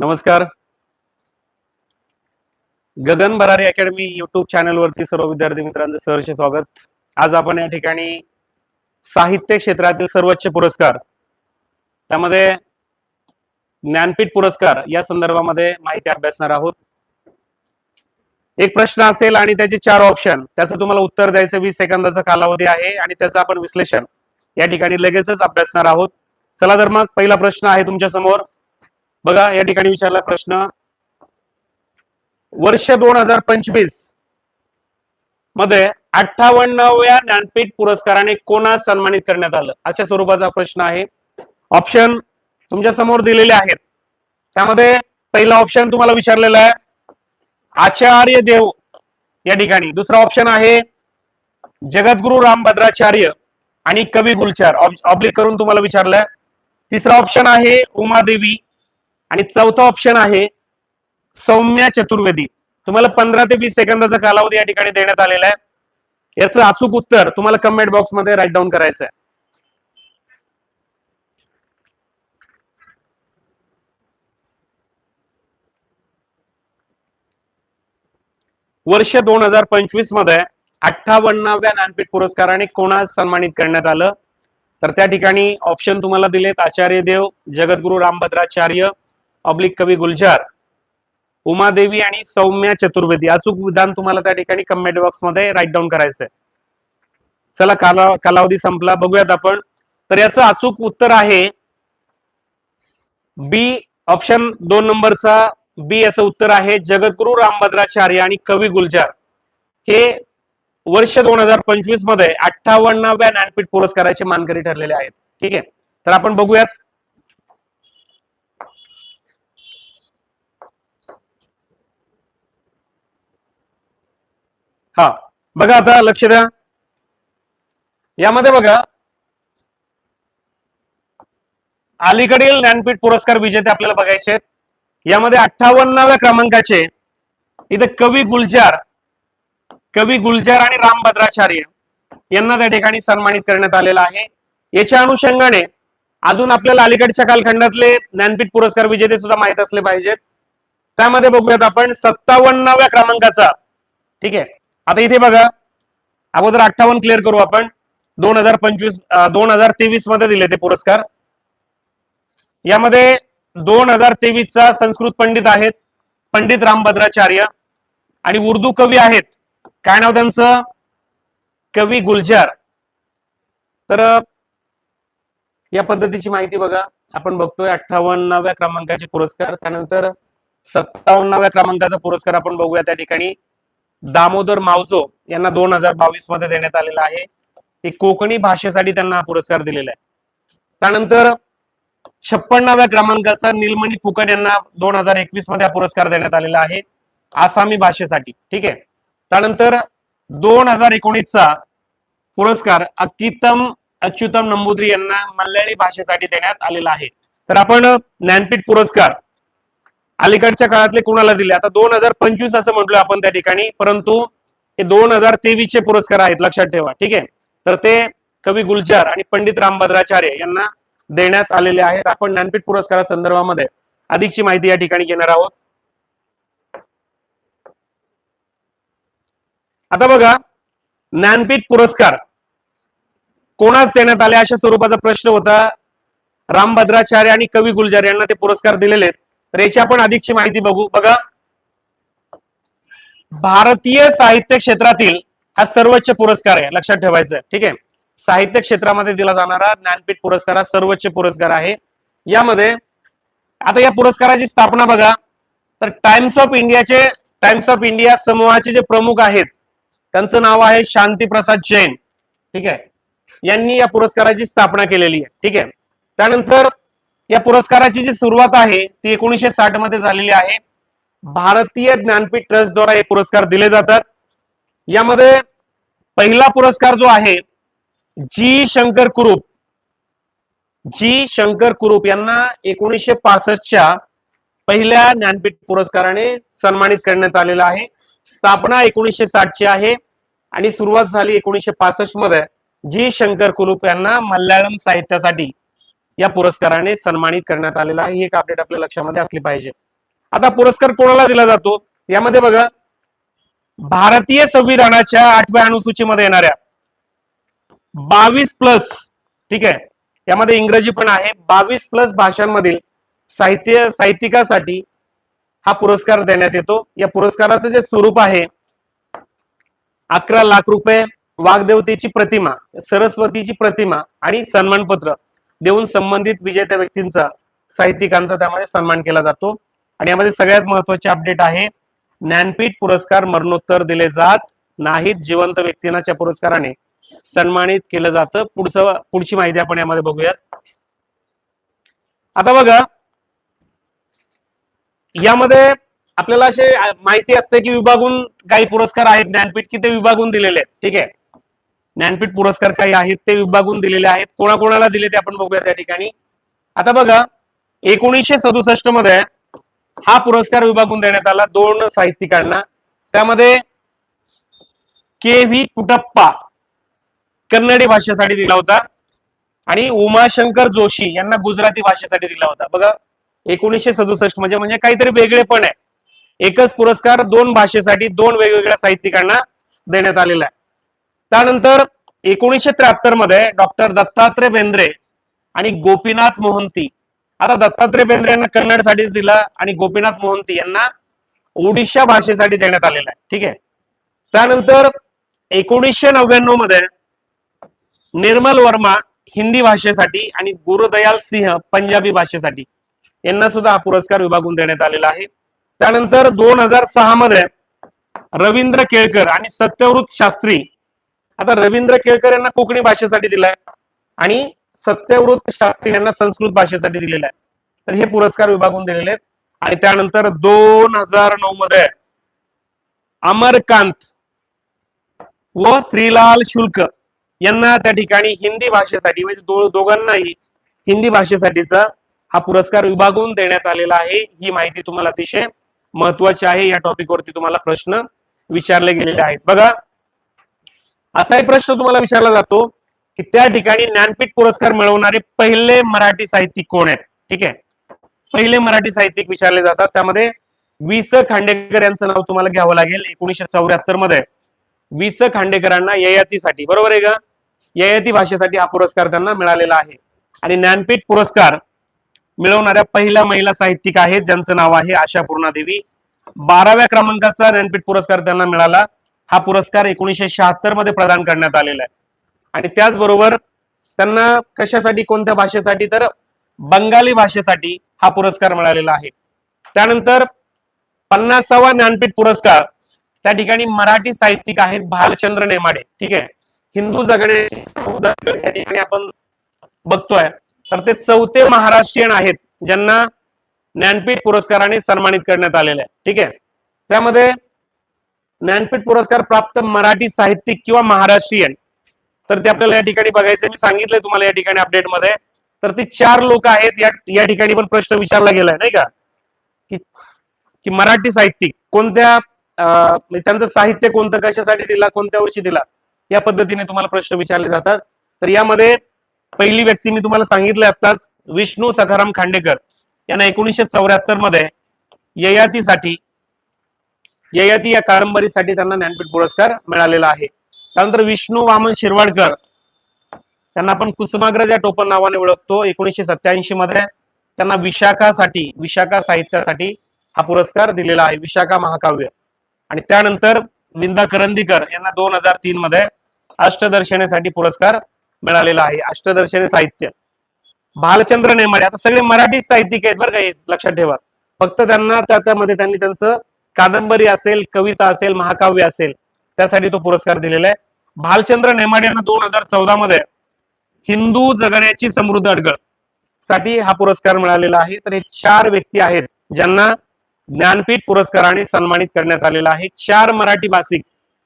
नमस्कार. गगन Barari academy YouTube चॅनलवरती सर्व विद्यार्थी मित्रांचं सहर्ष स्वागत. आज आपण या ठिकाणी साहित्य क्षेत्रातील सर्वोच्च पुरस्कार त्यामध्ये ज्ञानपीठ पुरस्कार या संदर्भामध्ये माहिती अभ्यासणार आहोत. एक प्रश्न असेल आणि त्याचे चार ऑप्शन त्याचं तुम्हाला उत्तर द्यायचं वीस सेकंदाचा कालावधी आहे आणि त्याचं आपण विश्लेषण. या ठिकाणी लगेचच अभ्यासणार आहोत. चला तर मग पहिला प्रश्न आहे तुमच्यासमोर बघा या ठिकाणी विचारला प्रश्न. वर्ष दोन हजार पंचवीसमध्ये अठ्ठावन्नव्या ज्ञानपीठ पुरस्काराने कोणास सन्मानित करण्यात आलं? अशा स्वरूपाचा प्रश्न आहे. ऑप्शन तुमच्यासमोर दिलेले आहेत. त्यामध्ये पहिला ऑप्शन तुम्हाला विचारलेला आहे. आचार्य देव या ठिकाणी. दुसरा ऑप्शन आहे जगद्गुरु रामभद्राचार्य आणि कवी गुलचार. ऑब्लिक करून तुम्हाला विचारलंय. तिसरा ऑप्शन आहे उमादेवी. आणि चौथा ऑप्शन आहे सौम्या चतुर्वेदी. तुम्हाला पंधरा ते वीस सेकंदाचा कालावधी या ठिकाणी देण्यात आलेला आहे. याचं अचूक उत्तर तुम्हाला कमेंट बॉक्समध्ये राईट डाऊन करायचं आहे. वर्ष दोन हजार पंचवीसमध्ये अठ्ठावन्नाव्या ज्ञानपीठ पुरस्काराने कोणास सन्मानित करण्यात आलं? तर त्या ठिकाणी ऑप्शन तुम्हाला दिलेत आचार्य देव जगद्गुरु रामभद्राचार्य ऑब्लिक कवी गुलजार उमादेवी आणि सौम्या चतुर्वेदी. अचूक विधान तुम्हाला त्या ठिकाणी कमेंट बॉक्समध्ये राईट डाऊन करायचंय. चला काला कालावधी संपला बघूयात आपण. तर याचं अचूक उत्तर आहे बी ऑप्शन दोन नंबरचा बी याचं उत्तर आहे जगद्गुरु रामभद्राचार्य आणि कवी गुलजार. हे वर्ष दोन हजार पंचवीसमध्ये अठ्ठावन्नाव्या ज्ञानपीठ पुरस्काराचे मानकरी ठरलेले आहेत. ठीक आहे? तर आपण बघूयात. हा बघा आता लक्ष द्या. यामध्ये बघा अलीकडील ज्ञानपीठ पुरस्कार विजेते आपल्याला बघायचे आहेत. यामध्ये अठ्ठावन्नाव्या क्रमांकाचे इथे कवी गुलजार कवी गुलजार आणि रामभद्राचार्य यांना त्या ठिकाणी सन्मानित करण्यात आलेला आहे. याच्या अनुषंगाने अजून आपल्याला अलीकडच्या कालखंडातले ज्ञानपीठ पुरस्कार विजेते सुद्धा माहीत असले पाहिजेत. त्यामध्ये बघूयात आपण सत्तावन्नाव्या क्रमांकाचा. ठीक आहे. आता इथे बघा अगोदर अठ्ठावन्न क्लिअर करू आपण. दोन हजार पंचवीस दोन हजार तेवीसमध्ये दिले ते पुरस्कार. यामध्ये दोन हजार तेवीस चा संस्कृत पंडित आहेत पंडित रामभद्राचार्य आणि उर्दू कवी आहेत. काय नाव त्यांचं? कवी गुलजार. तर या पद्धतीची माहिती बघा. आपण बघतोय अठ्ठावन्नाव्या क्रमांकाचे पुरस्कार. त्यानंतर सत्तावन्नाव्या क्रमांकाचा पुरस्कार आपण बघूया त्या ठिकाणी. दामोदर मावजो यांना दोन हजार बावीसमध्ये देण्यात आलेला आहे. ते कोकणी भाषेसाठी त्यांना हा पुरस्कार दिलेला आहे. त्यानंतर छप्पन्नाव्या क्रमांकाचा निलमणी फुकट यांना दोन हजार एकवीसमध्ये हा पुरस्कार देण्यात आलेला आहे. आसामी भाषेसाठी ठीक आहे? त्यानंतर दोन हजार एकोणीसचा पुरस्कार अकितम अच्युतम नंबुद्री यांना मल्याळी भाषेसाठी देण्यात आलेला आहे. तर आपण ज्ञानपीठ पुरस्कार अलीकडच्या काळातले कुणाला दिले? आता दोन हजार पंचवीस असं म्हटलं आपण त्या ठिकाणी परंतु हे दोन हजार तेवीस चे पुरस्कार आहेत लक्षात ठेवा ठीक आहे? तर ते कवी गुलजार आणि पंडित रामभद्राचार्य यांना देण्यात आलेले आहेत. आपण ज्ञानपीठ पुरस्कारा संदर्भामध्ये अधिकची माहिती या ठिकाणी घेणार आहोत. आता बघा ज्ञानपीठ पुरस्कार कोणास देण्यात आले? अशा स्वरूपाचा प्रश्न होता. रामभद्राचार्य आणि कवी गुलजार यांना ते पुरस्कार दिलेले आहेत. तर याची आपण अधिकची माहिती बघू. बघा. भारतीय साहित्य क्षेत्रातील हा सर्वोच्च पुरस्कार आहे. लक्षात ठेवायचं ठीक आहे? साहित्य क्षेत्रामध्ये दिला जाणारा ज्ञानपीठ पुरस्कार हा सर्वोच्च पुरस्कार आहे. यामध्ये आता या पुरस्काराची स्थापना बघा. तर टाइम्स ऑफ इंडियाचे टाइम्स ऑफ इंडिया समूहाचे जे प्रमुख आहेत त्यांचं नाव आहे शांती प्रसाद जैन. ठीक आहे? यांनी या पुरस्काराची स्थापना केलेली आहे. ठीक आहे? त्यानंतर या पुरस्काराची जी सुरुवात आहे ती एकोणीसशे साठमध्ये झालेली आहे. भारतीय ज्ञानपीठ ट्रस्ट द्वारा हे पुरस्कार दिले जातात. यामध्ये पहिला पुरस्कार जो आहे जी शंकर कुरूप. जी शंकर कुरूप यांना एकोणीसशे पासष्टच्या पहिल्या ज्ञानपीठ पुरस्काराने सन्मानित करण्यात आलेला आहे. स्थापना एकोणीसशे साठची आहे आणि सुरुवात झाली एकोणीसशे पासष्टमध्ये जी शंकर कुरूप यांना मल्याळम साहित्यासाठी या पुरस्काराने सन्मानित करण्यात आलेला आहे. ही एक अपडेट आपल्या लक्षामध्ये असली पाहिजे. आता पुरस्कार कोणाला दिला जातो? यामध्ये बघा भारतीय संविधानाच्या आठव्या अनुसूचीमध्ये येणाऱ्या बावीस प्लस ठीक आहे? यामध्ये इंग्रजी पण आहे. बावीस प्लस भाषांमधील साहित्य साहित्यिकासाठी हा पुरस्कार देण्यात येतो. या पुरस्काराचं जे स्वरूप आहे अकरा लाख रुपये वाग्देवतेची प्रतिमा सरस्वतीची प्रतिमा आणि सन्मानपत्र. देऊन संबंधित विजेत्या व्यक्तींचा साहित्यिकांचा त्यामध्ये सन्मान केला जातो. आणि यामध्ये सगळ्यात महत्त्वाचे अपडेट आहे ज्ञानपीठ पुरस्कार मरणोत्तर दिले जात नाहीत जिवंत व्यक्तींच्या पुरस्काराने सन्मानित केलं जातं. पुढचं पुढची माहिती आपण यामध्ये बघूयात. आता बघा यामध्ये आपल्याला असे माहिती असते की विभागून काही पुरस्कार आहेत ज्ञानपीठ की ते विभागून दिलेले आहेत ठीक आहे? ज्ञानपीठ पुरस्कार काही आहेत ते विभागून दिलेले आहेत. कोणाकोणाला दिले ते आपण बघूया त्या ठिकाणी. आता बघा एकोणीसशे सदुसष्टमध्ये हा पुरस्कार विभागून देण्यात आला दोन साहित्यिकांना. त्यामध्ये के व्ही कुटप्पा कन्नडी भाषेसाठी दिला होता आणि उमाशंकर जोशी यांना गुजराती भाषेसाठी दिला होता. बघा एकोणीसशे सदुसष्ट म्हणजे म्हणजे काहीतरी वेगळेपण आहे. एकच पुरस्कार दोन भाषेसाठी दोन वेगवेगळ्या साहित्यिकांना देण्यात आलेला आहे. त्यानंतर एकोणीसशे त्र्याहत्तरमध्ये डॉक्टर दत्तात्रय बेंद्रे आणि गोपीनाथ मोहंती. आता दत्तात्रय बेंद्रे यांना कन्नडसाठीच दिला आणि गोपीनाथ मोहंती यांना ओडिशा भाषेसाठी देण्यात आलेला आहे. ठीक आहे? त्यानंतर एकोणीसशे नव्याण्णवमध्ये निर्मल वर्मा हिंदी भाषेसाठी आणि गुरुदयाल सिंह पंजाबी भाषेसाठी यांना सुद्धा हा पुरस्कार विभागून देण्यात आलेला आहे. त्यानंतर दोन हजार सहा मध्ये रवींद्र केळकर आणि सत्यवृत शास्त्री आता रवींद्र केळकर यांना कोकणी भाषेसाठी दिलाय आणि सत्यवृत शास्त्री यांना संस्कृत भाषेसाठी दिलेला आहे तर हे पुरस्कार विभागून दिलेले आहेत. आणि त्यानंतर दोन हजार नऊ मध्ये अमरकांत व श्रीलाल शुल्क यांना त्या ठिकाणी हिंदी भाषेसाठी म्हणजे दो- दोघांनाही हिंदी भाषेसाठीचा हा पुरस्कार विभागून देण्यात आलेला आहे. ही माहिती तुम्हाला अतिशय महत्वाची आहे. या टॉपिक वरती तुम्हाला प्रश्न विचारले गेलेले आहेत. बघा असाही प्रश्न तुम्हाला विचारला जातो की त्या ठिकाणी ज्ञानपीठ पुरस्कार मिळवणारे पहिले मराठी साहित्यिक कोण आहेत? ठीक आहे. पहिले मराठी साहित्यिक विचारले जातात. त्यामध्ये वि स खांडेकर यांचं नाव तुम्हाला घ्यावं लागेल. एकोणीशे चौऱ्याहत्तरमध्ये. वि स खांडेकरांना ययातीसाठी बरोबर आहे का? ययाती भाषेसाठी हा पुरस्कार त्यांना मिळालेला आहे. आणि ज्ञानपीठ पुरस्कार मिळवणाऱ्या पहिल्या महिला साहित्यिक आहेत. ज्यांचं नाव आहे आशा पूर्णादेवी. बाराव्या क्रमांकाचा ज्ञानपीठ पुरस्कार त्यांना मिळाला. हा पुरस्कार एकोणीसशे शहात्तरमध्ये प्रदान करण्यात आलेला आहे. आणि त्याचबरोबर त्यांना कशासाठी कोणत्या भाषेसाठी तर बंगाली भाषेसाठी हा पुरस्कार मिळालेला आहे. त्यानंतर पन्नासावा ज्ञानपीठ पुरस्कार त्या ठिकाणी मराठी साहित्यिक आहेत भालचंद्र नेमाडे. ठीक आहे? हिंदू जगण्याची या ठिकाणी आपण बघतोय. तर ते चौथे महाराष्ट्रीयन आहेत ज्यांना ज्ञानपीठ पुरस्काराने सन्मानित करण्यात आलेले आहे. ठीक आहे? त्यामध्ये ज्ञानपीठ पुरस्कार प्राप्त मराठी साहित्यिक किंवा महाराष्ट्रीयन. तर ते आपल्याला या ठिकाणी बघायचं मी सांगितलंय तुम्हाला या ठिकाणी अपडेटमध्ये तर ते चार लोक आहेत या ठिकाणी पण प्रश्न विचारला गेलाय नाही का? की की मराठी साहित्यिक कोणत्या म्हणजे त्यांचं साहित्य कोणतं कशासाठी दिला कोणत्या वर्षी दिला? या पद्धतीने तुम्हाला प्रश्न विचारले जातात. तर यामध्ये पहिली व्यक्ती मी तुम्हाला सांगितलं आताच विष्णू सखाराम खांडेकर. यांना एकोणीसशे चौऱ्याहत्तरमध्ये ययातीसाठी ययाती या कादंबरीसाठी त्यांना ज्ञानपीठ पुरस्कार मिळालेला आहे. त्यानंतर विष्णू वामन शिरवाडकर त्यांना आपण कुसुमाग्रज या टोपण नावाने ओळखतो. एकोणीसशे सत्याऐंशी मध्ये त्यांना विशाखासाठी विशाखा साहित्यासाठी हा पुरस्कार दिलेला आहे. विशाखा महाकाव्य. आणि त्यानंतर विंदा करंदीकर यांना दोन हजार तीन मध्ये अष्टदर्शनेसाठी पुरस्कार मिळालेला आहे. अष्टदर्शने साहित्य. भालचंद्र नेमाडे. आता सगळे मराठी साहित्यिक आहेत बरं का हे लक्षात ठेवा. फक्त त्यांना त्या त्यामध्ये त्यांनी त्यांचं कादंबरी असेल कविता असेल महाकाव्य असेल त्यासाठी तो पुरस्कार दिलेला आहे. भालचंद्र नेमाडे यांना दोन हजार चौदा मध्ये हिंदू जगण्याची समृद्ध अडगळसाठी हा पुरस्कार मिळालेला आहे. तर हे चार व्यक्ती आहेत ज्यांना ज्ञानपीठ पुरस्काराने सन्मानित करण्यात आलेला आहे. चार मराठी भाषिक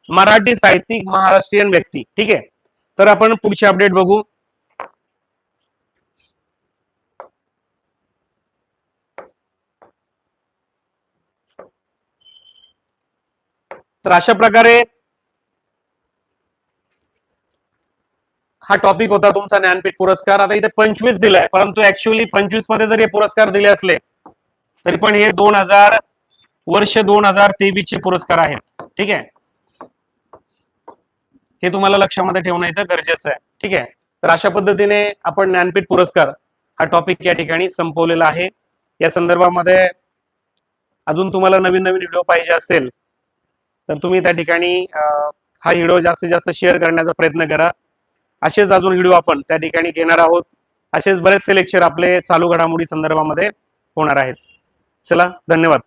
मराठी साहित्यिक महाराष्ट्रीयन व्यक्ती. ठीक आहे? तर आपण पुढची अपडेट बघू. तर अशा प्रकारे हा टॉपिक होता तुमचा ज्ञानपीठ पुरस्कार. आता इथे पंचवीस दिलाय परंतु ऍक्च्युअली पंचवीसमध्ये जर हे पुरस्कार दिले असले तरी पण हे दोन हजार वर्ष दोन हजार तेवीस चे पुरस्कार आहेत. ठीक आहे? हे तुम्हाला लक्षामध्ये ठेवणं इथं गरजेचं आहे. ठीक आहे? तर अशा पद्धतीने आपण ज्ञानपीठ पुरस्कार हा टॉपिक या ठिकाणी संपवलेला आहे. या संदर्भामध्ये अजून तुम्हाला नवीन नवीन व्हिडिओ पाहिजे असेल तर तुम्ही त्या ठिकाणी हा व्हिडिओ जास्तीत जास्त शेअर करण्याचा प्रयत्न करा. असेच अजून व्हिडिओ आपण त्या ठिकाणी घेणार आहोत. असेच बरेचसे लेक्चर आपले चालू घडामोडी संदर्भामध्ये होणार आहेत. चला धन्यवाद.